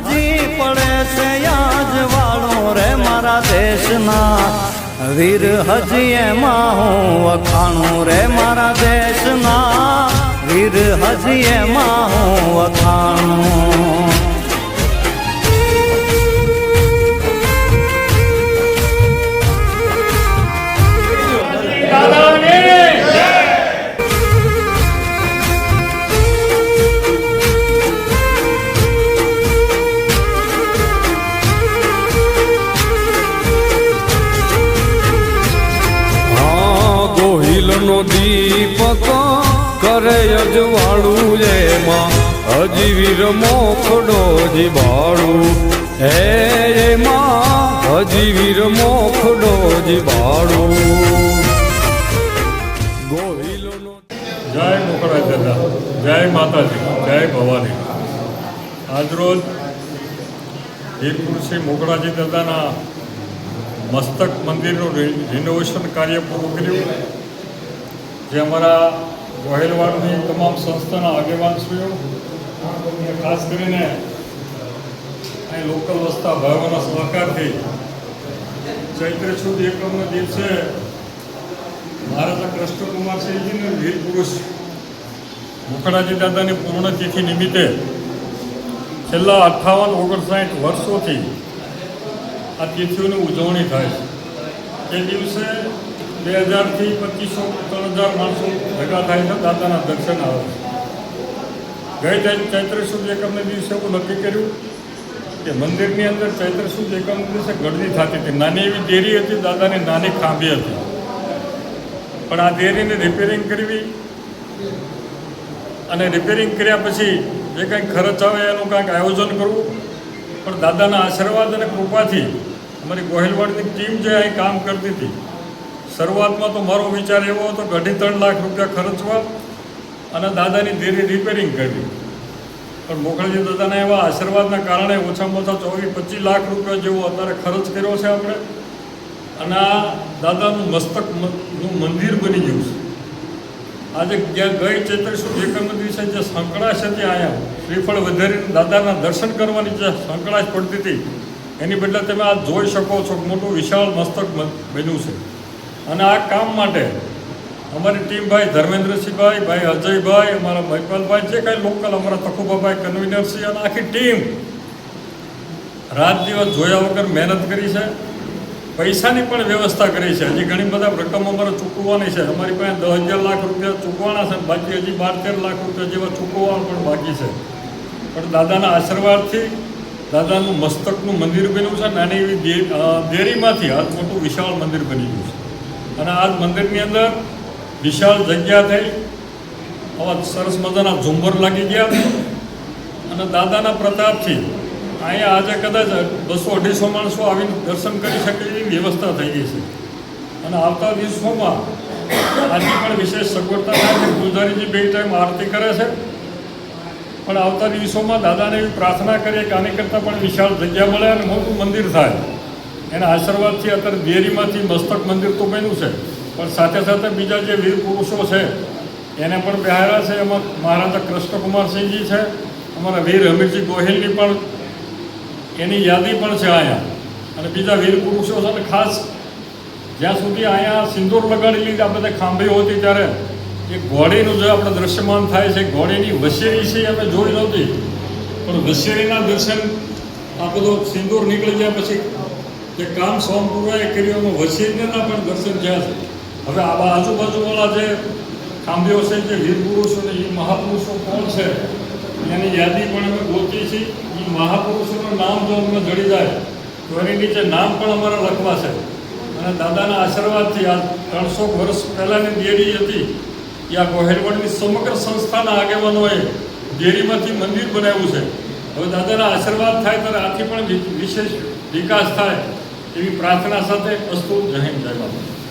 છે યાજ વાળો રે મારા દેશના. વીર હજી એમાં હું વખાણું રે મારા દેશના. વીર હજી એમાં હું વખાણું. ગોહિલનો દીપક કરે અજવાળું એમાં હજી વીર મોખડો જીવાળું હે એમાં હજી વીર મોખડો જીવાળું જય મોકળા દાદા જય માતાજી, જય ભવાની. આજરોજ વીરપુર શ્રી મોકળાજી દાદાના મસ્તક મંદિરનું રિનોવેશન કાર્ય પૂરું કર્યું. જે અમારા વહેલવાડની તમામ સંસ્થાના આગેવાનશ્રીઓ અને ખાસ કરીને અહીં લોકલ વસતા ભાઈઓના સહકારથી ચૈત્ર સુદ એકમના દિવસે મહારાજા કૃષ્ણકુમારસિંહજીને વીર પુરુષ મુખડાજી દાદાની પૂર્ણતિથિ નિમિત્તે છેલ્લા અઠ્ઠાવન ઓગણસાઠ વર્ષોથી આ તિથિઓની ઉજવણી થાય છે. એ દિવસે બે હજારથી પચીસો, ત્રણ હજાર માણસો ભેગા થાય છે દાદાના દર્શન આવે છે. ગઈ ચૈ- ચૈત્ર સુદ એકમને દિવસે એવું નક્કી કર્યું કે મંદિરની અંદર ચૈત્ર સુદ એકમ દિવસે ગળદી થતી હતી. નાની એવી દેરી હતી, દાદાની નાની ખાંભી હતી. પણ આ દેરીને રિપેરિંગ કરવી અને રિપેરિંગ કર્યા પછી જે કંઈક ખર્ચ આવે એનું કાંઈક આયોજન કરવું. પણ દાદાના આશીર્વાદ અને કૃપાથી અમારી ગોહિલવાડની ટીમ જે અહીં કામ કરતી હતી શરૂઆતમાં તો મારો વિચાર એવો હતો કે અઢી ત્રણ લાખ રૂપિયા ખર્ચવા અને દાદાની ધીરી રિપેરિંગ કરવી. પણ મોકળજી દાદાના એવા આશીર્વાદના કારણે ઓછામાં ઓછા ચોવીસ, પચીસ લાખ રૂપિયા જેવો અત્યારે ખર્ચ કર્યો છે આપણે. અને આ દાદાનું મસ્તક મ- નું મંદિર બની ગયું છે. આજે જ્યાં ગઈ ચૈત્ર સુદ એકમ દિવસે જે સંકળાશ હતી અહીંયા શ્રીફળ વધારીને દાદાના દર્શન કરવાની જે સંકળાશ પડતી હતી, એની બદલે તમે આ જોઈ શકો છો મોટું વિશાળ મસ્તક બન્યું છે. અને આ કામ માટે અમારી ટીમ ભાઈ ધર્મેન્દ્રસિંહભાઈ, ભાઈ અજયભાઈ, અમારા મહિપાલભાઈ જે કાંઈ લોકલ અમારા તકુબાભાઈ કન્વીનરસિંહ અને આખી ટીમ રાત દિવસ જોયા વગર મહેનત કરી છે. પૈસાની પણ વ્યવસ્થા કરી છે. હજી ઘણી બધા રકમ અમારે ચૂકવવાની છે. અમારી પાસે દસ હજાર લાખ રૂપિયા ચૂકવાના છે બાકી હજી બાર તેર લાખ રૂપિયા જેવા ચૂકવવાનું પણ બાકી છે. પણ દાદાના આશીર્વાદથી દાદાનું મસ્તકનું મંદિર બન્યું છે નાની એવી દેરીમાંથી આ મોટું વિશાળ મંદિર બની ગયું છે. અને આજ મંદિરની અંદર વિશાળ જગ્યા થઈ. આવા સરસ મજાના ઝુંબર લાગી ગયા. અને દાદાના પ્રતાપથી અહીંયા આજે કદાચ બસો અઢીસો માણસો આવીને દર્શન કરી શકે એવી વ્યવસ્થા થઈ ગઈ છે. અને આવતા દિવસોમાં આજે પણ વિશેષ સગવડતા થાય છે. ગુલધારીજી બે ટાઈમ આરતી કરે છે. પણ આવતા દિવસોમાં દાદાને એવી પ્રાર્થના કરીએ કે આની કરતાં પણ વિશાળ જગ્યા મળે અને મોટું મંદિર થાય. એના આશીર્વાદથી અત્યારે દેરીમાંથી મસ્તક મંદિર તો બન્યું છે. પણ સાથે સાથે બીજા જે વીર પુરુષો છે, એને પણ બહાર્યા છે. એમાં મહારાજા કૃષ્ણકુમારસિંહજી છે, અમારા વીર હમીરજી ગોહિલની પણ એની યાદી પણ છે અહીંયા. અને બીજા વીર પુરુષો છે, અને ખાસ જ્યાં સુધી અહીંયા સિંદૂર લગાડેલી લીધી આપણે ખાંભી હતી ત્યારે, એ ઘોડીનું જે આપણે દ્રશ્યમાન થાય છે, ઘોડીની વસેરી છે અમે જોઈ નહોતી. પણ વસેરીના દર્શન, આ બધો સિંદૂર નીકળી ગયા પછી જે કામ સોમપુરાએ કર્યું એમાં વસીરના પણ દર્શન થયા છે. હવે આ આજુબાજુવાળા જે ખાંભીઓ છે, જે વીર એ મહાપુરુષો કોણ છે? એની યાદી પણ અમે ગોતી છે એ મહાપુરુષોનું નામ જો અમને જડી જાય, તો એની નીચે નામ પણ અમારે લખવા છે. અને દાદાના આશીર્વાદથી આ ત્રણસો વર્ષ પહેલાંની દેરી હતી. એ આ ગોહેલવડની સમગ્ર સંસ્થાના આગેવાનોએ દેરીમાંથી મંદિર બનાવ્યું છે. હવે દાદાના આશીર્વાદ થાય ત્યારે આથી પણ વિશેષ વિકાસ થાય. એવી પ્રાર્થના સાથે વસ્તુ જય હિન્દ જય બાબા